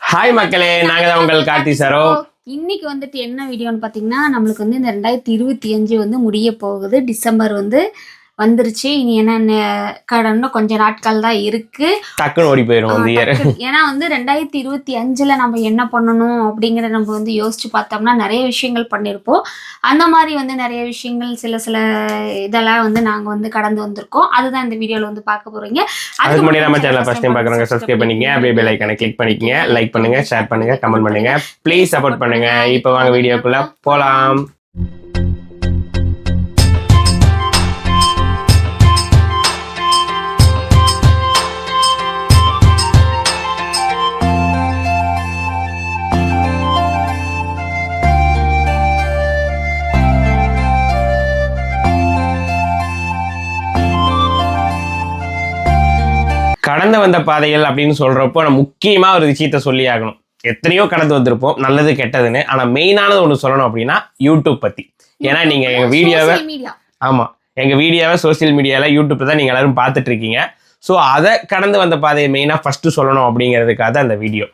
Hi மக்களே நாங்க தான் உங்கள் கார்த்தி சரோ. இன்னைக்கு வந்துட்டு என்ன வீடியோன்னு பார்த்தீங்கன்னா நம்மளுக்கு வந்து இந்த ரெண்டாயிரத்தி இருபத்தி அஞ்சு வந்து முடிய போகுது. டிசம்பர் வந்து வந்துருச்சு. இனி என்ன கடன்னு கொஞ்ச நாட்கள் தான் இருக்கு. டக்குன்னு ஓடி போயிடும் ஏன்னா வந்து ரெண்டாயிரத்தி இருபத்தி அஞ்சுல நம்ம என்ன பண்ணணும் அப்படிங்கிறத நம்ம வந்து யோசிச்சு பார்த்தோம்னா நிறைய விஷயங்கள் பண்ணியிருப்போம் அந்த மாதிரி வந்து நிறைய விஷயங்கள் சில சில இதெல்லாம் வந்து நாங்க வந்து கடந்து வந்திருக்கோம். அதுதான் இந்த வீடியோல வந்து பார்க்க போறீங்க. அதுக்கு முன்னாடி நம்ம சேனல் ஃபர்ஸ்ட் டைம் பார்க்குறவங்க சப்ஸ்கிரைப் பண்ணிக்கங்க. அப்படியே பெல் ஐக்கானை கிளிக் பண்ணிக்கங்க. லைக் பண்ணுங்க ஷேர் பண்ணுங்க கமெண்ட் பண்ணுங்க. ப்ளீஸ் சப்போர்ட் பண்ணுங்க. இப்போ வாங்க வீடியோக்குள்ள போலாம். கடந்து வந்த பாதைகள் அப்படின்னு சொல்றப்போ நம்ம முக்கியமா ஒரு விஷயத்த சொல்லி ஆகணும். எத்தனையோ கடந்து வந்திருப்போம் நல்லது கெட்டதுன்னு. ஆனா மெயினானது ஒன்று சொல்லணும் அப்படின்னா யூடியூப் பத்தி. ஏன்னா நீங்க எங்க வீடியோவை மீடியா ஆமா. எங்க வீடியோவை சோஷியல் மீடியால யூடியூப்ல தான் நீங்க எல்லாரும் பார்த்துட்டு இருக்கீங்க ஸோ அதை கடந்து வந்த பாதையை மெயினா ஃபர்ஸ்ட் சொல்லணும் அப்படிங்கிறதுக்காக தான் அந்த வீடியோ.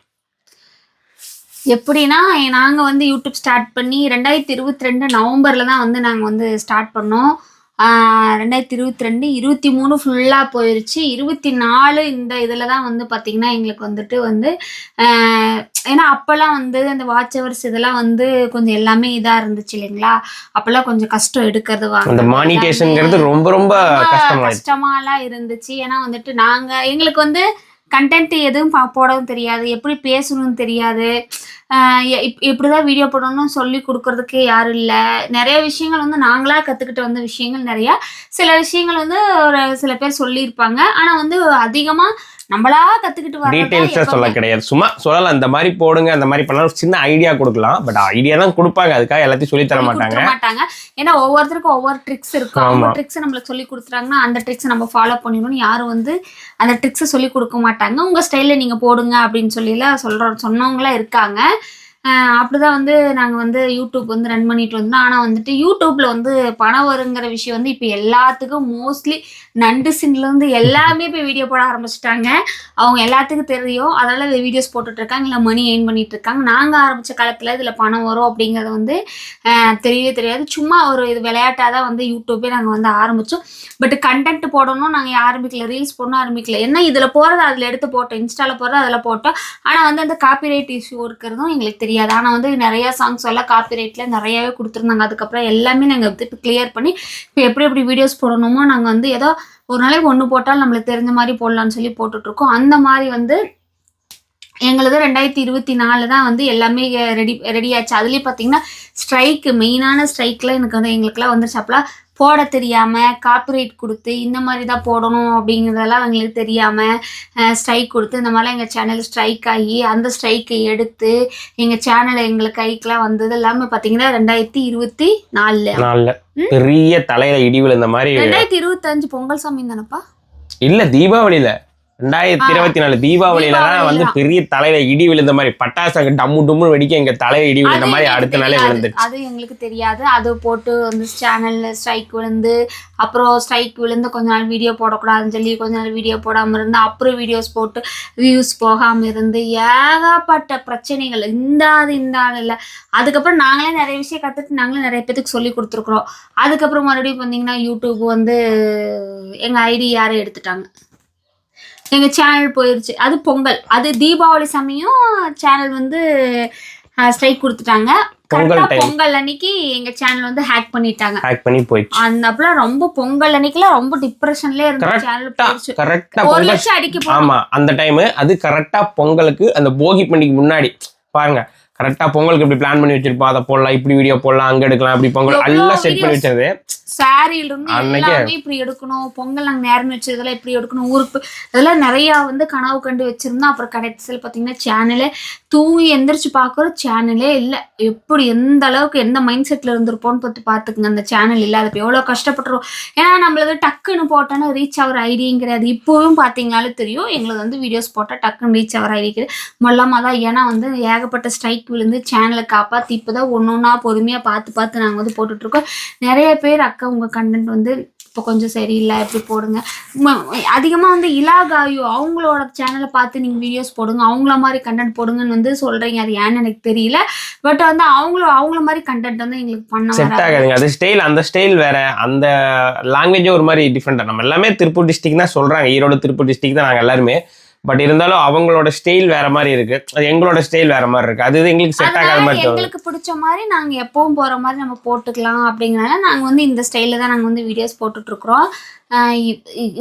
எப்படின்னா நாங்க வந்து யூடியூப் ஸ்டார்ட் பண்ணி ரெண்டாயிரத்தி இருபத்தி ரெண்டு நவம்பர்ல தான் வந்து நாங்க வந்து ஸ்டார்ட் பண்ணோம். ரெண்டாயிரத்தி இருபத்தி ரெண்டு இருபத்தி மூணு ஃபுல்லாக போயிருச்சு. இருபத்தி நாலு இந்த இதில் தான் வந்து பார்த்திங்கன்னா எங்களுக்கு வந்துட்டு வந்து ஆஹ் ஏன்னா அப்போல்லாம் வந்து அந்த வாட்ச் ஹவர்ஸ் இதெல்லாம் வந்து கொஞ்சம் எல்லாமே இதாக இருந்துச்சு இல்லைங்களா? அப்போல்லாம் கொஞ்சம் கஷ்டம் எடுக்கிறது அந்த வாங்குறது மானிட்டேஷன்ங்கிறது ரொம்ப ரொம்ப கஷ்டமாலாம் இருந்துச்சு. ஏன்னா வந்துட்டு நாங்க எங்களுக்கு வந்து கண்டென்ட் எதுவும் பா- போடவும் தெரியாது. எப்படி பேசணும்னு தெரியாது. எ- இப்- இப்படிதான் வீடியோ போடணும்னு சொல்லி கொடுக்கறதுக்கு யாரும் இல்லை. நிறைய விஷயங்கள் வந்து நாங்களாக கற்றுக்கிட்டு வந்த விஷயங்கள் நிறையா. சில விஷயங்கள் வந்து ஒரு சில பேர் சொல்லியிருப்பாங்க. ஆனால் வந்து அதிகமாக நம்மளா கத்துக்கிட்டு டீட்டெயில்ஸாக சொல்ல கிடையாது. சும்மா சொல்லலாம் அந்த மாதிரி போடுங்க அந்த மாதிரி பண்ணலாம். சின்ன ஐடியா கொடுக்கலாம். பட் ஐடியா தான் கொடுப்பாங்க. அதுக்காக எல்லாத்தையும் சொல்லி தர மாட்டாங்க. மாட்டாங்க. ஏன்னா ஒவ்வொருத்தருக்கும் ஒவ்வொரு ட்ரிக்ஸ் இருக்கும். அவங்க. ட்ரிக்ஸ் நம்மளுக்கு சொல்லி கொடுத்துறாங்கன்னா அந்த ட்ரிக்ஸ் நம்ம ஃபாலோ பண்ணிடணும்னு யாரும் வந்து அந்த ட்ரிக்ஸை சொல்லி கொடுக்க மாட்டாங்க. உங்க ஸ்டைல்ல நீங்க போடுங்க அப்படின்னு சொல்லிலாம் சொல்ற சொன்னவங்களாம் இருக்காங்க. அப்படிதான் வந்து நாங்கள் வந்து யூடியூப் வந்து ரன் பண்ணிட்டு வந்தோம் ஆனால் வந்துட்டு யூடியூப்ல வந்து பணம் வருங்கிற விஷயம் வந்து இப்போ எல்லாத்துக்கும் மோஸ்ட்லி நண்டு சின்லேருந்து எல்லாமே இப்போ வீடியோ போட ஆரம்பிச்சிட்டாங்க. அவங்க எல்லாத்துக்கும் தெரியும். அதனால வீடியோஸ் போட்டுட்டு இருக்காங்க. இல்லை மணி ஏர்ன் பண்ணிட்டு இருக்காங்க. நாங்கள் ஆரம்பிச்ச காலத்தில் இதில் பணம் வரும் அப்படிங்கிறது வந்து தெரியவே தெரியாது. சும்மா ஒரு இது விளையாட்டாக தான் வந்து யூடியூப்பே நாங்கள் வந்து ஆரம்பித்தோம் பட் கண்டென்ட் போடணும். நாங்கள் ஆரம்பிக்கல. ரீல்ஸ் போடணும் ஆரம்பிக்கல. என்ன இதில் போடுறத? அதில் எடுத்து போட்டோம். இன்ஸ்டாவில் போகிறது அதில் போட்டோம். ஆனால் வந்து அந்த காப்பிரைட் இஷ்யூ இருக்கிறதும் எங்களுக்கு தெரியாது. ஆனால் வந்து நிறையா சாங்ஸ் எல்லாம் காப்பிரைட்டில் நிறையவே கொடுத்துருந்தாங்க. அதுக்கப்புறம் எல்லாமே நாங்கள் வந்து கிளியர் பண்ணி இப்போ எப்படி எப்படி வீடியோஸ் போடணுமோ நாங்கள் வந்து ஏதோ ஒரு நாளைக்கு ஒன்று போட்டால் நம்மளுக்கு தெரிஞ்ச மாதிரி போடலாம்னு சொல்லி போட்டுட்ருக்கோம் அந்த மாதிரி வந்து எங்களது ரெண்டாயிரத்தி இருபத்தி நாலு தான் வந்து எல்லாமே ரெடி ரெடி ஆச்சு. அதுலேயும் பார்த்தீங்கன்னா ஸ்ட்ரைக்கு மெயினான ஸ்ட்ரைக்கில் எனக்கு வந்து எங்களுக்குலாம் வந்துருச்சு அப்பலாம் போட தெரியாமல் காப்பிரைட் கொடுத்து இந்த மாதிரி தான் போடணும் அப்படிங்கிறதெல்லாம் எங்களுக்கு தெரியாமல் ஸ்ட்ரைக் கொடுத்து இந்த மாதிரிலாம் எங்கள் சேனல் ஸ்ட்ரைக் ஆகி அந்த ஸ்ட்ரைக்கை எடுத்து எங்கள் சேனல் எங்களுக்கு கைக்கெலாம் வந்தது எல்லாமே பார்த்தீங்கன்னா ரெண்டாயிரத்தி இருபத்தி நாலில்? பெரிய தலையில இடி விழுந்த மாதிரி ரெண்டாயிரத்தி இருபத்தஞ்சு பொங்கல் சாமி தானப்பா? இல்ல தீபாவளியில. ரெண்டாயிரத்தி. இருபத்தி நாலு தீபாவளியில தான் வந்து. பெரிய தலையில இடி விழுந்த மாதிரி பட்டாசு டம்மு டும்னு வெடிக்க எங்க தலையில இடி விழுந்த மாதிரி அடுத்த நாளே. விழுந்துச்சு அது எங்களுக்கு தெரியாது அது போட்டு வந்து சேனல்ல ஸ்ட்ரைக் விழுந்து அப்புறம் ஸ்ட்ரைக் விழுந்து கொஞ்ச நாள் வீடியோ போடக்கூடாதுன்னு சொல்லி கொஞ்ச நாள் வீடியோ போடாம இருந்து அப்புறம் வீடியோஸ் போட்டு வியூஸ் போகாம இருந்து ஏகப்பட்ட பிரச்சனைகள் இந்த ஆள் இந்த ஆள் இல்லை அதுக்கப்புறம் நாங்களே நிறைய விஷயம் கற்றுட்டு நாங்களே நிறைய பேத்துக்கு சொல்லி கொடுத்துருக்குறோம் அதுக்கப்புறம் மறுபடியும் பார்த்தீங்கன்னா யூடியூப் வந்து எங்கள் ஐடி யாரும் எடுத்துட்டாங்க எங்கள் சேனல் போயிருச்சு. அது பொங்கல். அது தீபாவளி சமயம் சேனல் வந்து ஸ்ட்ரைக் கொடுத்துட்டாங்க. பொங்கல் கரெக்டா time. பொங்கல் அன்னைக்கு எங்க சேனல் வந்து ஹேக் பண்ணிட்டாங்க. ஹேக் பண்ணி போயிடுச்சு. அந்த அப்பலாம் ரொம்ப பொங்கல் அன்னைக்குலாம் ரொம்ப டிப்ரெஷன்ல இருந்த சேனல் போயிருச்சு. கரெக்டா ஒரு லட்சம் அடிக்க ஆமா அந்த டைம் அது கரெக்டா பொங்கலுக்கு அந்த போகி பண்டிகைக்கு முன்னாடி. பாருங்க கரெக்டா பொங்கலுக்கு இப்படி பிளான் பண்ணி வச்சிருப்போம். அதை போடலாம் இப்படி வீடியோ போடலாம் அங்க எடுக்கலாம் இப்படி பொங்கல். எல்லாம் செட் பண்ணி videos. சாரியில இருந்து எல்லாமே இப்படி எடுக்கணும் பொங்கல் நாங்க நேரம் வச்சதெல்லாம் இப்படி எடுக்கணும் ஊருக்கு போய் அதெல்லாம் நிறைய வந்து கனவு கண்டு வச்சிருந்தோம். அப்புறம் கடைசியில் பார்த்தீங்கன்னா சேனலே தூங்கி எந்திரிச்சு பார்க்குற சேனலே இல்லை. எப்படி எந்த அளவுக்கு எந்த மைண்ட் செட்ல இருந்திருப்போம்னு பார்த்து பார்த்துக்குங்க அந்த சேனல் இல்லாதப்ப எவ்வளோ கஷ்டப்பட்டுருவோம். ஏன்னா நம்மளது டக்குன்னு போட்டோன்னா ரீச் ஆகிற கிடையாது இப்போவும் பார்த்தீங்கனாலும் தெரியும். எங்களுக்கு வந்து வீடியோஸ் போட்டால் டக்குன்னு ரீச் ஆகிற ஐடி கிடையாது. மொல்லமாக தான் ஏன்னா வந்து ஏகப்பட்ட ஸ்ட்ரைக் விழுந்து சேனலை காப்பாற்றி இப்போ தான் ஒன்று ஒன்றா பொறுமையாக பார்த்து பார்த்து நாங்கள் வந்து போட்டுட்ருக்கோம். நிறைய பேர் அக்கா உங்கள் கண்டென்ட் வந்து இப்போ கொஞ்சம் சரியில்லை இப்படி போடுங்க. அதிகமாக வந்து இலா காயு அவங்களோட சேனலை பார்த்து நீங்கள் வீடியோஸ் போடுங்க. அவங்கள மாதிரி கண்டென்ட் போடுங்கன்னு வந்து சொல்கிறீங்க அது ஏன்னு எனக்கு தெரியல. பட் வந்து அவங்கள அவங்கள மாதிரி கண்டென்ட் வந்து எங்களுக்கு பண்ண செட் ஆகாதுங்க. அது ஸ்டைல் அந்த ஸ்டைல் வேற. அந்த லாங்குவேஜே ஒரு மாதிரி டிஃப்ரெண்டா நம்ம எல்லாமே திருப்பூர் டிஸ்ட்ரிக்ட் தான் சொல்றாங்க. ஈரோடு திருப்பூர் டிஸ்ட்ரிக்ட் தான் நாங்க எல்லாருமே. பட் இருந்தாலும் அவங்களோட ஸ்டைல் வேற மாதிரி இருக்கு. அது எங்களோட ஸ்டைல் வேற மாதிரி இருக்கு. அது எங்களுக்கு செட் ஆகாத மாதிரி எங்களுக்கு பிடிச்ச மாதிரி நாங்க எப்பவும் போற மாதிரி நம்ம போட்டுக்கலாம் அப்படிங்கறனால நாங்க வந்து இந்த ஸ்டைல்ல தான் நாங்க வந்து வீடியோஸ் போட்டுட்டு இருக்கிறோம்.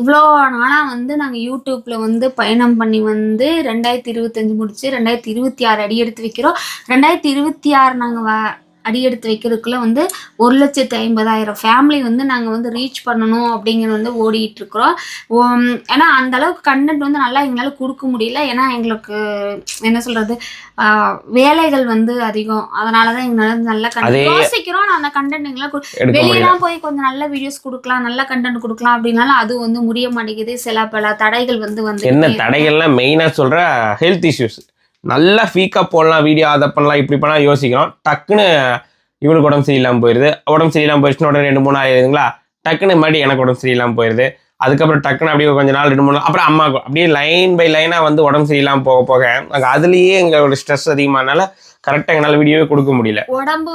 இவ்வளோ நாளா வந்து நாங்க யூடியூப்ல வந்து பயணம் பண்ணி வந்து ரெண்டாயிரத்தி இருபத்தஞ்சு முடிச்சு ரெண்டாயிரத்தி இருபத்தி ஆறு அடி எடுத்து வைக்கிறோம். ரெண்டாயிரத்தி இருபத்தி ஆறு நாங்க அடி எடுத்து வைக்கிறதுக்குள்ள வந்து ஒரு லட்சத்து ஐம்பதாயிரம் ஃபேமிலி வந்து நாங்க வந்து ரீச் பண்ணணும் அப்படிங்கிறது வந்து ஓடிட்டு இருக்கிறோம். ஏன்னா அந்த அளவுக்கு கண்டென்ட் வந்து நல்லா எங்களால கொடுக்க முடியல. ஏன்னா எங்களுக்கு என்ன சொல்றது ஆஹ் வேலைகள் வந்து அதிகம். அதனாலதான் எங்களால நல்ல அதே- கண்டென்ட் யோசிக்கிறோம் நான் அந்த கண்டென்ட் எங்களால் வெளியெல்லாம் போய் கொஞ்சம் நல்ல வீடியோஸ் கொடுக்கலாம் நல்ல கண்டென்ட் கொடுக்கலாம் அப்படின்னாலும் அது வந்து முடிய மாட்டேங்குது. சில பல தடைகள் வந்து வந்து என்ன தடைகள்னா மெயினா சொல்ற ஹெல்த் இஷ்யூஸ் நல்லா ஃபீக்காக போடலாம் வீடியோ அதை பண்ணலாம் இப்படி பண்ணலாம் யோசிக்கிறோம். டக்குன்னு இவனுக்கு உடம்பு சரியில்லாமல் போயிடுது உடம்பு சரியில்லாமல் போயிடுச்சுன்னு உடனே ரெண்டு மூணு ஆயிருதுங்களா? டக்குன்னு மறுபடியும் எனக்கு உடம்பு சரியில்லாமல் போயிடுது அதுக்கப்புறம் டக்குன்னு அப்படியே கொஞ்ச நாள் ரெண்டு மூணு அப்புறம் அம்மாவுக்கு அப்படியே லைன் பை லைனாக வந்து உடம்பு சரியில்லாமல் போக போக நாங்கள் அதுலேயே எங்களோட ஸ்ட்ரெஸ் அதிகமானால கரெக்டாக எங்களால் வீடியோவே கொடுக்க முடியல. உடம்பு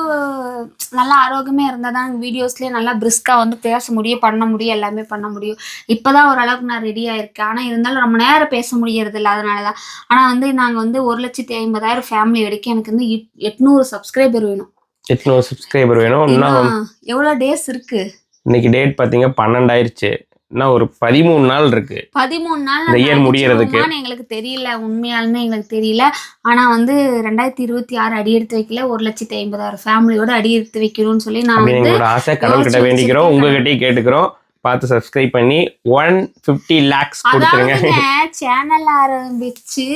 நல்லா ஆரோக்கியமே இருந்தால் தான் வீடியோஸ்லேயே நல்லா பிரிஸ்கா வந்து பேச முடியும் பண்ண முடியும் எல்லாமே பண்ண முடியும். இப்போதான் ஓரளவுக்கு நான் ரெடி ஆயிருக்கேன். ஆனால் இருந்தாலும் ரொம்ப நேரம் பேச முடியறது இல்லை அதனால தான் ஆனால் வந்து நாங்கள் வந்து ஒரு லட்சத்தி ஐம்பதாயிரம் ஃபேமிலி எடுக்க எனக்கு வந்து எட்- எட்நூறு சப்ஸ்கிரைபர் வேணும். எட்நூறு சப்ஸ்கிரைபர் வேணும். எவ்வளோ டேஸ் இருக்கு? இன்னைக்கு டேட் பார்த்தீங்க பன்னெண்டாயிருச்சு. இன்னும் ஒரு பதிமூணு நாள் இருக்கு. பதிமூணு நாள் இந்த year முடியறதுக்கு. எங்களுக்கு தெரியல உண்மையாலுமே எங்களுக்கு தெரியல. ஆனா வந்து ரெண்டாயிரத்தி இருபத்தி ஆறு அடி எடுத்து வைக்கல ஒரு லட்சத்தி ஐம்பதாயிரம் ஃபேமிலியோட அடி எடுத்து வைக்கணும்னு சொல்லி நான் எங்களோட ஆசை கடவுள்கிட்ட வேண்டிக்கிறோம். உங்ககிட்டயும் கேட்டுக்கிறோம். பார்த்து சப்ஸ்கிரைப் பண்ணி ஒன் ஃபிஃப்டி லேக்ஸ் கொடுத்துருங்க. சேனல் ஆரம்பிச்சு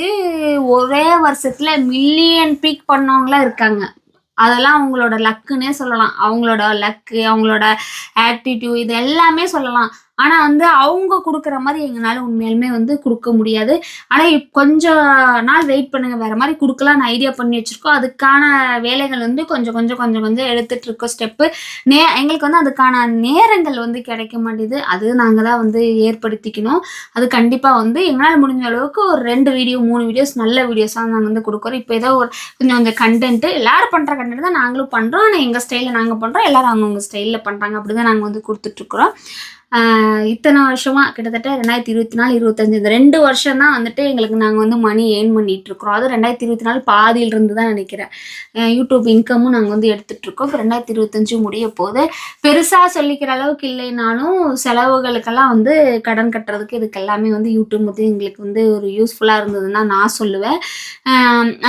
ஒரே வருஷத்துல மில்லியன் பீக் பண்ணவங்களா இருக்காங்க. அதெல்லாம் அவங்களோட லக்குன்னே சொல்லலாம். அவங்களோட லக்கு அவங்களோட ஆட்டிடியூட் இது எல்லாமே சொல்லலாம். ஆனா வந்து அவங்க கொடுக்குற மாதிரி எங்களால உண்மையாலுமே வந்து கொடுக்க முடியாது. ஆனா கொஞ்சம் நாள் வெயிட் பண்ணுங்க வேற மாதிரி கொடுக்கலாம்னு ஐடியா பண்ணி வச்சிருக்கோம். அதுக்கான வேலைகள் வந்து கொஞ்சம் கொஞ்சம் கொஞ்சம் கொஞ்சம் எடுத்துட்டு இருக்கோம் ஸ்டெப்பு நே எங்களுக்கு வந்து அதுக்கான நேரங்கள் வந்து கிடைக்க மாட்டேது. அது நாங்கள் தான் வந்து ஏற்படுத்திக்கணும். அது கண்டிப்பாக வந்து எங்களால் முடிஞ்ச அளவுக்கு ஒரு ரெண்டு வீடியோ மூணு வீடியோஸ் நல்ல வீடியோஸாக நாங்கள் வந்து கொடுக்குறோம். இப்போ ஏதோ ஒரு கொஞ்சம் கொஞ்சம் கண்டென்ட்டு எல்லாரும் பண்ணுற கண்டென்ட் தான் நாங்களும் பண்ணுறோம் ஆனால் எங்கள் ஸ்டைலில் நாங்கள் பண்ணுறோம் எல்லாரும் அவங்கவுங்க ஸ்டைலில் பண்ணுறாங்க அப்படி தான் நாங்கள் வந்து கொடுத்துட்ருக்குறோம் இத்தனை வருஷமாக கிட்டத்தட்ட ரெண்டாயிரத்தி இருபத்தி நாலு இருபத்தஞ்சு இந்த ரெண்டு வருஷம் தான் வந்துட்டு எங்களுக்கு நாங்கள் வந்து மணி ஏர்ன் பண்ணிட்டு இருக்கிறோம். அதுவும் ரெண்டாயிரத்தி இருபத்தி நாலு பாதியிலிருந்து தான் நினைக்கிறேன். யூடியூப் இன்கமும் நாங்கள் வந்து எடுத்துட்டு இருக்கோம். இப்போ ரெண்டாயிரத்தி இருபத்தஞ்சு முடிய போது பெருசாக சொல்லிக்கிற அளவுக்கு இல்லைனாலும் செலவுகளுக்கெல்லாம் வந்து கடன் கட்டுறதுக்கு இதுக்கு எல்லாமே வந்து யூடியூப் வந்து எங்களுக்கு வந்து ஒரு யூஸ்ஃபுல்லாக இருந்ததுன்னு தான் நான் சொல்லுவேன்.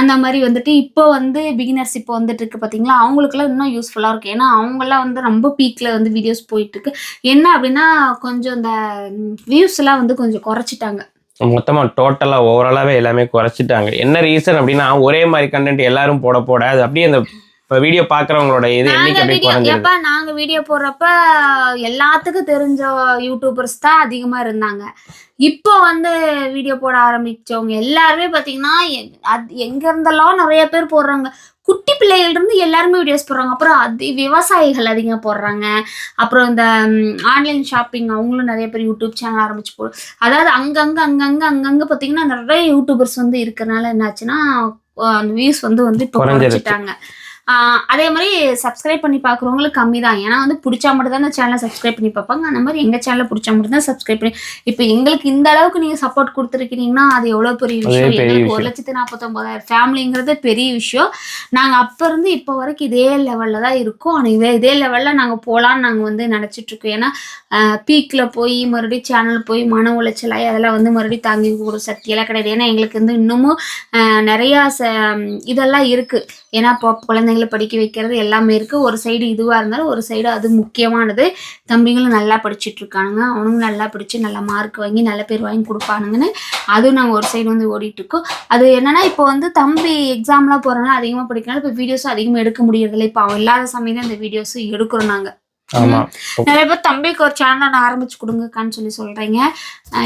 அந்த மாதிரி வந்துட்டு இப்போ வந்து பிகினர்ஸ் இப்போ வந்துட்டு இருக்கு பார்த்தீங்களா அவங்களுக்குலாம் இன்னும் யூஸ்ஃபுல்லாக இருக்கும். ஏன்னா அவங்கெல்லாம் வந்து ரொம்ப பீக்கில் வந்து வீடியோஸ் போயிட்டுருக்கு என்ன அப்படின்னா கொஞ்சம் இந்த வியூஸ் எல்லாம் வந்து கொஞ்சம் குறைச்சிட்டாங்க. மொத்தமா டோட்டலா ஓவராலாவே எல்லாமே குறைச்சிட்டாங்க. என்ன ரீசன் அப்படின்னா ஒரே மாதிரி கண்டென்ட் எல்லாரும் போட போட அது அப்படியே அந்த வீடியோ பாக்குறவங்களோட இது அப்படியே எப்ப நாங்க வீடியோ போடுறப்ப எல்லாத்துக்கும் தெரிஞ்ச யூடியூபர்ஸ் தான் அதிகமா இருந்தாங்க. இப்போ வந்து வீடியோ போட ஆரம்பிச்சவங்க எல்லாருமே அது எங்க இருந்தெல்லாம் நிறைய பேர் போடுறாங்க. குட்டி பிள்ளைகள் இருந்து எல்லாருமே வீடியோஸ் போடுறாங்க. அப்புறம் அது விவசாயிகள் அதிகம் போடுறாங்க. அப்புறம் இந்த ஆன்லைன் ஷாப்பிங் அவங்களும் நிறைய பேர் யூடியூப் சேனல் ஆரம்பிச்சு போ அதாவது அங்கங்க அங்கங்க அங்கங்க பாத்தீங்கன்னா நிறைய யூடியூபர்ஸ் வந்து இருக்கறனால என்னாச்சுன்னா அந்த வியூஸ் வந்து வந்து இப்போ குறைஞ்சிருச்சு. அதே மாதிரி சப்ஸ்கிரைப் பண்ணி பார்க்குறவங்களுக்கு கம்மி தான் ஏன்னா வந்து பிடிச்சா மட்டும் தான் அந்த சேனலை சப்ஸ்கிரைப் பண்ணி பார்ப்பாங்க. அந்த மாதிரி எங்கள் சேனலை பிடிச்சா மட்டும் தான் சப்ஸ்கிரைப் பண்ணி இப்போ எங்களுக்கு இந்த அளவுக்கு நீங்கள் சப்போர்ட் கொடுத்துருக்கீங்கன்னா அது எவ்வளோ பெரிய விஷயம்? எங்களுக்கு ஒரு. லட்சத்து நாற்பத்தொம்பதாயிரம் ஃபேமிலிங்கிறது பெரிய விஷயம். நாங்கள் அப்போ இருந்து இப்போ வரைக்கும் இதே லெவலில் தான் இருக்கோம். ஆனால் இதே இதே லெவலில் நாங்கள் போகலான்னு நாங்கள் வந்து நினச்சிட்டு இருக்கோம். ஏன்னா பீக்கில் போய் மறுபடியும் சேனல் போய் மன உளைச்சலாகி அதெல்லாம் வந்து மறுபடியும் தாங்கி கூட சக்தியெல்லாம் கிடையாது. ஏன்னா எங்களுக்கு வந்து இன்னமும் நிறையா ச இதெல்லாம் இருக்குது ஏன்னா இப்போ குழந்தைங்களை படிக்க வைக்கிறது எல்லாமே இருக்குது ஒரு சைடு இதுவாக இருந்தாலும் ஒரு சைடு அது முக்கியமானது. தம்பிங்களும் நல்லா படிச்சுட்டு இருக்கானுங்க. அவனுங்க நல்லா படித்து நல்ல மார்க் வாங்கி நல்ல பேர் வாங்கி கொடுப்பானுங்கன்னு அதுவும் நாங்கள் ஒரு சைடு வந்து ஓடிட்டு இருக்கோம் அது என்னன்னா இப்போ வந்து தம்பி எக்ஸாம்லாம் போகிறனால அதிகமாக படிக்கனால இப்போ வீடியோஸும் அதிகமாக எடுக்க முடியறதில்ல. இப்போ அவன் இல்லாத சமயம் தான் இந்த வீடியோஸ் எடுக்கிறோம் நாங்கள் நிறைய பேர் தம்பிக்கு ஒரு சேனல் நான் ஆரம்பிச்சு கொடுங்கக்கான்னு சொல்லி சொல்கிறீங்க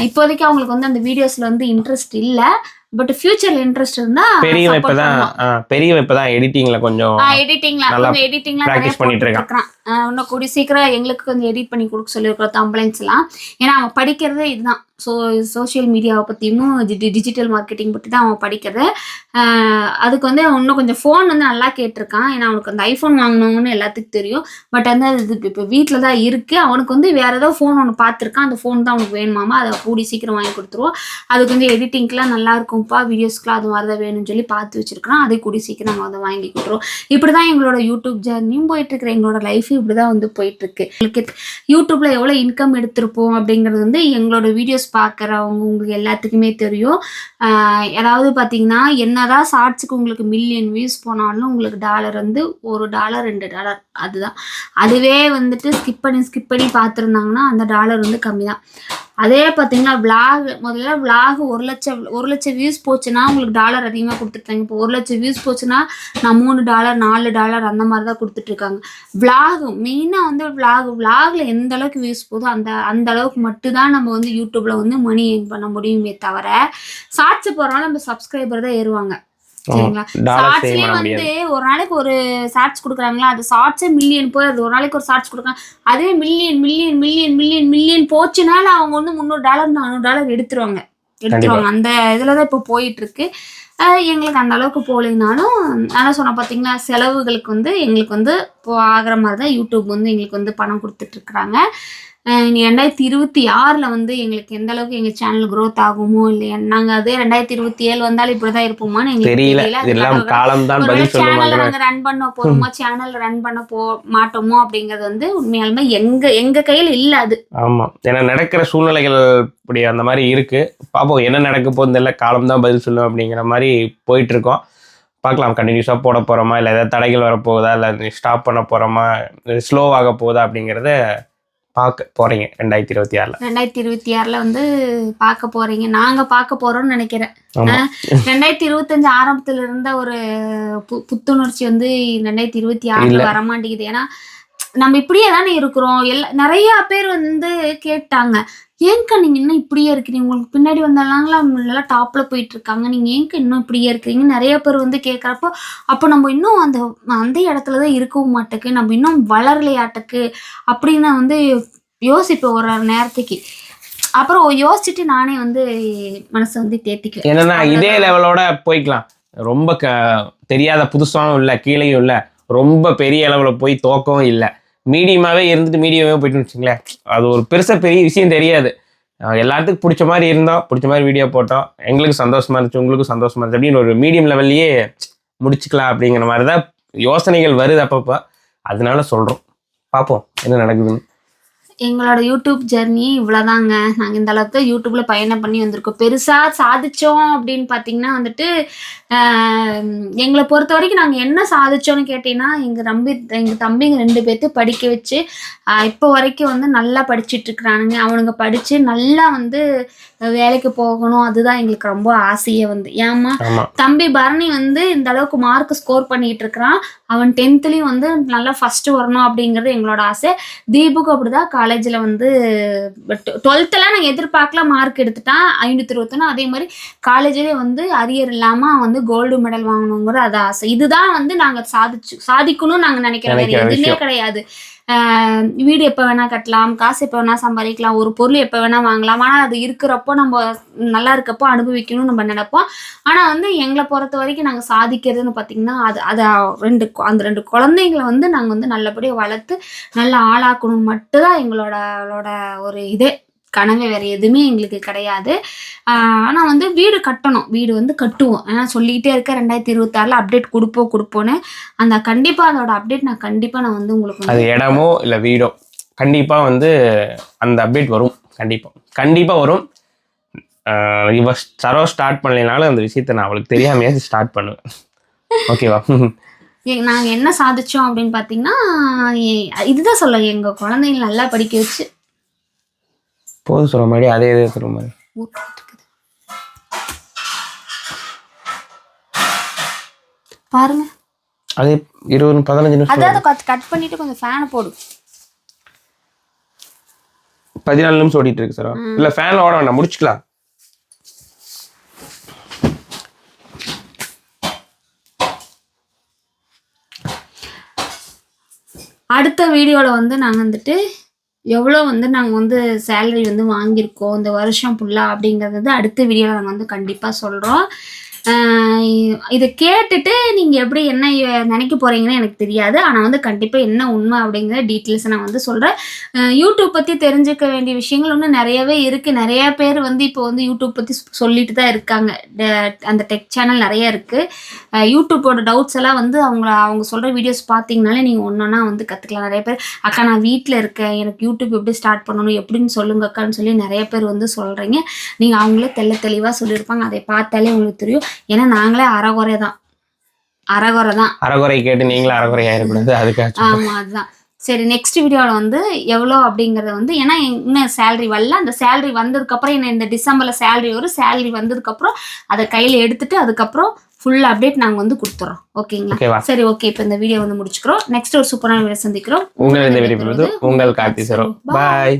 இப்போதைக்கு அவங்களுக்கு வந்து அந்த வீடியோஸில் வந்து இன்ட்ரெஸ்ட் இல்லை. பட் ஃபியூச்சர்ல இன்ட்ரெஸ்ட் இருந்தா பெரியவன் இப்பதான் ஆ, பெரியவன் இப்பதான் எடிட்டிங்ல கொஞ்சம் எடிட்டிங்ல நிறைய பண்ணிட்டு பண்ணிட்டு இருக்கான். இன்னும் கூடி சீக்கிரம் எங்களுக்கு கொஞ்சம் எடிட் பண்ணி கொடுக்க சொல்லியிருக்கிறோம் தம்ப்ளைன்ஸ் எல்லாம் ஏன்னா அவன் படிக்கிறதே இதுதான். ஸோ சோஷியல் மீடியாவை பற்றியும் டிஜிட்டல் மார்க்கெட்டிங் பற்றி தான் அவன் படிக்கிறது. அதுக்கு வந்து அவன் இன்னும் கொஞ்சம் ஃபோன் வந்து நல்லா கேட்டிருக்கான். ஏன்னா அவனுக்கு அந்த ஐஃபோன் வாங்கினவங்கன்னு எல்லாத்துக்கும் தெரியும். பட் வந்து அது இப்போ வீட்டில் தான் இருக்குது அவனுக்கு வந்து வேறு ஏதோ ஃபோன் ஒன்று பார்த்துருக்கான். அந்த ஃபோன் தான் அவனுக்கு வேணுமாமா? அதை கூடி சீக்கிரம் வாங்கி கொடுத்துருவோம். அதுக்கு வந்து எடிட்டிங்க்குலாம் நல்லா இருக்கும்ப்பா. வீடியோஸ்க்குலாம் அது மாதிரி தான் வேணும்னு சொல்லி பார்த்து வச்சிருக்கான் அதை கூடி சீக்கிரம் நாங்கள் வந்து வாங்கி கொடுத்துருவோம். இப்படி தான் எங்களோட யூடியூப் ஜேர்னியும் போயிட்டுருக்கு எங்களோட லைஃப் இப்படி தான் வந்து போயிட்டுருக்கு. உங்களுக்கு யூடியூப்பில் எவ்வளோ இன்கம் எடுத்திருப்போம் அப்படிங்கிறது வந்து எங்களோட வீடியோஸ் பார்க்குறவங்க உங்களுக்கு எல்லாத்துக்குமே தெரியும். ஏதாவது பார்த்தீங்கன்னா என்னதான் ஷார்ட்ஸுக்கு உங்களுக்கு மில்லியன் வியூஸ் போனாலும் உங்களுக்கு டாலர் வந்து ஒரு டாலர் ரெண்டு டாலர் அதுதான். அதுவே வந்துட்டு ஸ்கிப் பண்ணி ஸ்கிப் பண்ணி பார்த்துருந்தாங்கன்னா அந்த டாலர் வந்து கம்மி தான் அதே பார்த்தீங்கன்னா விளாக் முதல்ல விளாக் ஒரு லட்சம் ஒரு லட்சம் வியூஸ் போச்சுன்னா உங்களுக்கு டாலர் அதிகமாக கொடுத்துருக்காங்க இப்போ ஒரு லட்சம் வியூஸ் போச்சுன்னா நான் மூணு டாலர் நாலு டாலர் அந்த மாதிரி தான் கொடுத்துட்ருக்காங்க vlog மெயினாக வந்து விளாக் விளாகில் எந்த அளவுக்கு வியூஸ் போதோ அந்த அந்த அளவுக்கு மட்டும்தான் நம்ம வந்து யூடியூப்பில் வந்து மணி ஏர்ன் பண்ண முடியுமே தவிர ஷார்ட்ஸ் போகிறனால நம்ம சப்ஸ்கிரைபர் தான் ஏறுவாங்க. சரிங்களா? ஷார்ட்ஸ்லயே வந்து ஒரு நாளைக்கு ஒரு ஷார்ட்ஸ் கொடுக்குறாங்களா? அது ஷார்ட்ஸே மில்லியன் போயிருது ஒரு நாளைக்கு ஒரு ஷார்ட்ஸ் கொடுக்குறாங்க அதே million million million million million போச்சுனால அவங்க வந்து முந்நூறு டாலர் நானூறு டாலர் எடுத்துருவாங்க. எடுத்துருவாங்க. அந்த இதில் தான் இப்போ போயிட்டு இருக்கு எங்களுக்கு அந்த அளவுக்கு போகலைனாலும் நான் சொன்ன பார்த்தீங்களா செலவுகளுக்கு வந்து எங்களுக்கு வந்து ஆகிற மாதிரி தான் யூடியூப் வந்து எங்களுக்கு வந்து பணம் கொடுத்துட்ருக்குறாங்க ரெண்டாயிரத்தி இருபத்தி ஆறில் வந்து எங்களுக்கு எந்த அளவுக்கு எங்கள் சேனல் growth ஆகுமோ இல்லையா? நாங்கள் அதே ரெண்டாயிரத்தி இருபத்தி ஏழு வந்தாலும் இப்படி தான் இருப்போமான்னு எங்களுக்கு தெரியல. தெரியல. அது இதெல்லாம் கடவுள் காலம் தான் ஒருவேளை பதில் சேனல்ல சொல்லுவாங்க நாங்க ரன் பண்ண போறோமா சேனல் ரன் பண்ண போ மாட்டோமோ அப்படிங்கறது வந்து உண்மையாலுமே எங்க எங்க கையில இல்ல அது. ஆமா. ஏன்னா நடக்கிற சூழ்நிலைகள் இப்படி அந்த மாதிரி இருக்கு. பாப்போம் என்ன நடக்க போகுது தெரியல. காலம் தான் பதில் சொல்லும் அப்படிங்கிற மாதிரி போயிட்டு இருக்கோம் பார்க்கலாம் கண்டினியூஸாக போட போகிறோமா இல்லை ஏதாவது தடைகள் வரப்போகுதா? இல்லை ஸ்டாப் பண்ண போகிறோமா ஸ்லோவாக போகுதா அப்படிங்கிறத பார்க்க போகிறீங்க ரெண்டாயிரத்தி இருபத்தி ஆறில். ரெண்டாயிரத்தி இருபத்தி ஆறுல வந்து பார்க்க போறீங்க. நாங்க பார்க்க போறோம்னு நினைக்கிறேன். ரெண்டாயிரத்தி இருபத்தஞ்சு ஆரம்பத்துல இருந்த ஒரு பு- புத்துணர்ச்சி வந்து ரெண்டாயிரத்தி இருபத்தி ஆறுல இல்ல. வரமாட்டேங்குது. ஏன்னா நம்ம இப்படியே தானே இருக்கிறோம். எல்லா நிறைய பேர் வந்து கேட்டாங்க. ஏன்க்கா நீங்க இன்னும் இப்படியே இருக்கிறீங்க? உங்களுக்கு பின்னாடி வந்தாங்களாம் நல்லா டாப்ல போயிட்டு இருக்காங்க. நீங்க ஏன்க்கா இன்னும் இப்படியே இருக்கிறீங்க? நிறைய பேர் வந்து கேட்கறப்போ அப்போ நம்ம இன்னும் அந்த அந்த இடத்துல தான் இருக்கவும் மாட்டேக்கு. நம்ம இன்னும் வளரலையாட்டுக்கு அப்படின்னு வந்து யோசிப்பேன் ஒரு ஒரு நேரத்துக்கு. அப்புறம் யோசிச்சுட்டு நானே வந்து மனசை வந்து தேத்திக்குவேன். என்னன்னா இதே லெவலோட போய்க்கலாம். ரொம்ப க தெரியாத புதுசாகவும் இல்லை கீழேயும் இல்லை. ரொம்ப பெரிய அளவில் போய் தோக்கவும் இல்லை. மீடியமாகவே இருந்துட்டு மீடியமாகவே போயிட்டு வச்சுங்களேன் அது ஒரு பெருசாக பெரிய விஷயம் தெரியாது. எல்லாத்துக்கும் பிடிச்ச மாதிரி இருந்தோம் பிடிச்ச மாதிரி வீடியோ போட்டோம் எங்களுக்கு சந்தோஷமா இருந்துச்சு உங்களுக்கும் சந்தோஷமா இருந்துச்சு அப்படின்னு ஒரு மீடியம் லெவல்லையே முடிச்சுக்கலாம் அப்படிங்கிற மாதிரி தான் யோசனைகள் வருது அப்பப்போ. அதனால சொல்கிறோம் பார்ப்போம் என்ன நடக்குதுன்னு. எங்களோட யூடியூப் ஜெர்னி இவ்வளோதாங்க நாங்கள் இந்த அளவுக்கு தான் யூடியூப்ல பயணம் பண்ணி வந்திருக்கோம். பெருசாக சாதிச்சோம் அப்படின்னு பார்த்தீங்கன்னா வந்துட்டு எங்களை பொறுத்த வரைக்கும் நாங்கள் என்ன சாதிச்சோம்னு கேட்டீங்கன்னா எங்கள் தம்பி எங்கள் தம்பிங்க ரெண்டு பேர்த்து படிக்க வச்சு இப்போ வரைக்கும் வந்து நல்லா படிச்சிட்டு இருக்கிறானுங்க. அவனுங்க படித்து நல்லா வந்து வேலைக்கு போகணும். அதுதான் எங்களுக்கு ரொம்ப ஆசையே வந்து. ஏம்மா? தம்பி பரணி வந்து இந்த அளவுக்கு மார்க் ஸ்கோர் பண்ணிட்டு இருக்கிறான். அவன் டென்த்லயும் வந்து நல்லா ஃபர்ஸ்ட் வரணும் அப்படிங்கிறது எங்களோட ஆசை. தீபுக்கு அப்படிதான் காலேஜில் வந்து டுவெல்த்தெல்லாம் நாங்கள் எதிர்பார்க்கல மார்க் எடுத்துட்டான் ஐநூற்றி இருபத்தொன்னு. அதே மாதிரி காலேஜ்லேயே வந்து அரியர் இல்லாமல் வந்து கோல்டு மெடல் வாங்கணுங்கிறது அது ஆசை. இதுதான் வந்து நாங்கள் சாதிச்சு சாதிக்கணும்னு நாங்கள் நினைக்கிற வேறு நினைக்கிற எதுவுமே. கிடையாது. வீடு எப்போ வேணால் கட்டலாம் காசு எப்போ வேணால் சம்பாதிக்கலாம் ஒரு பொருள் எப்போ வேணால் வாங்கலாம். ஆனால் அது இருக்கிறப்போ நம்ம நல்லா இருக்கப்போ அனுபவிக்கணும்னு நம்ம நினைப்போம். ஆனால் வந்து எங்களை பொறுத்த வரைக்கும் நாங்கள் சாதிக்கிறதுன்னு பார்த்திங்கன்னா அது அதை ரெண்டு கொ- அந்த ரெண்டு குழந்தைங்களை வந்து நாங்கள் வந்து நல்லபடியாக வளர்த்து நல்லா ஆளாக்கணும் மட்டும்தான் எங்களோட ஒரு இதே. கனவு வேறு எதுவுமே எங்களுக்கு கிடையாது. ஆனால் வந்து வீடு கட்டணும். வீடு வந்து கட்டுவோம். ஏன்னா சொல்லிக்கிட்டே இருக்க ரெண்டாயிரத்தி இருபத்தாறில் அப்டேட் கொடுப்போம் கொடுப்போன்னு அந்த கண்டிப்பாக அதோட அப்டேட் நான் கண்டிப்பாக நான் வந்து உங்களுக்கு அது இடமோ இல்லை வீடோ கண்டிப்பாக வந்து அந்த அப்டேட் வரும். கண்டிப்பாக கண்டிப்பாக வரும். இவ சரோ ஸ்டார்ட் பண்ணலைனாலும் அந்த விஷயத்தை நான் அவளுக்கு தெரியாமையாச்சும் ஸ்டார்ட் பண்ணுவேன். ஓகேவா எ- நாங்க என்ன சாதிச்சோம் அப்படின்னு பாத்தீங்கன்னா எ- இதுதான் சொல்ல எங்க குழந்தைங்களை நல்லா படிக்க வச்சு போதும் சொல்ல மாதிரி அதே இதே சொல்ல மாதிரி. பாருங்க. அது இருபது பதினஞ்சு நிமிஷம் அதாவது கட் பண்ணிட்டு கொஞ்சம் ஃபேன் போடும் பதினாலு நிமிஷம் ஓடிட்டு இருக்கு சார் இல்ல ஃபேன்ல ஓட வேண்டாம் முடிச்சுக்கலாம். அடுத்த வீடியோவில் வந்து நாங்கள் வந்துட்டு எவ்வளோ வந்து நாங்கள் வந்து சேலரி வந்து வாங்கியிருக்கோம் இந்த வருஷம் ஃபுல்லாக அப்படிங்கிறது வந்து அடுத்த வீடியோவில் நாங்கள் வந்து கண்டிப்பாக சொல்கிறோம் இதை கேட்டுட்டு நீங்கள் எப்படி என்ன நினைக்க போகிறீங்கன்னு எனக்கு தெரியாது. ஆனால் வந்து கண்டிப்பாக என்ன உண்மை அப்படிங்கிற டீட்டெயில்ஸை நான் வந்து சொல்கிறேன் யூடியூப் பற்றி தெரிஞ்சுக்க வேண்டிய விஷயங்கள் இன்னும் நிறையவே இருக்குது நிறைய பேர் வந்து இப்போ வந்து யூடியூப் பற்றி சொல்லிட்டு தான் இருக்காங்க. ட- அந்த டெக் சேனல் நிறைய இருக்குது யூடியூப்போட டவுட்ஸ் எல்லாம் வந்து அவங்க அவங்க சொல்கிற வீடியோஸ் பார்த்தீங்கனாலே நீங்கள் ஒன்றா வந்து கற்றுக்கலாம் நிறைய பேர் அக்கா நான் வீட்டில் இருக்கேன். எனக்கு யூடியூப் எப்படி ஸ்டார்ட் பண்ணணும்? எப்படின்னு சொல்லுங்க அக்கான்னு சொல்லி நிறைய பேர் வந்து சொல்கிறீங்க நீங்கள் அவங்களே தெள்ள தெளிவாக சொல்லியிருப்பாங்க. அதை பார்த்தாலே உங்களுக்கு தெரியும். ஏன்னா நாங்களே அறகுறை தான் அறகுறை தான் அறகுறை கேட்டு நீங்களும் அறகுறை ஆயிடக்கூடாது அதுக்காக. ஆமாம் அதுதான். சரி நெக்ஸ்ட் வீடியோவில் வந்து எவ்வளோ அப்படிங்கிறத வந்து ஏன்னா இன்னும் சேலரி வரல அந்த சேலரி வந்ததுக்கப்புறம் என்ன இந்த டிசம்பரில் சேலரி வரும் சேலரி வந்ததுக்கப்புறம் அதை கையில் எடுத்துட்டு அதுக்கப்புறம் ஃபுல் அப்டேட் நாங்கள் வந்து கொடுத்துறோம். ஓகேங்களா? சரி ஓகே இப்போ இந்த வீடியோ வந்து முடிச்சுக்கிறோம். நெக்ஸ்ட் ஒரு சூப்பரான வீடியோ சந்திக்கிறோம். உங்கள் இந்த விருப்பது உங்கள் கார்த்தி சரோ. பாய்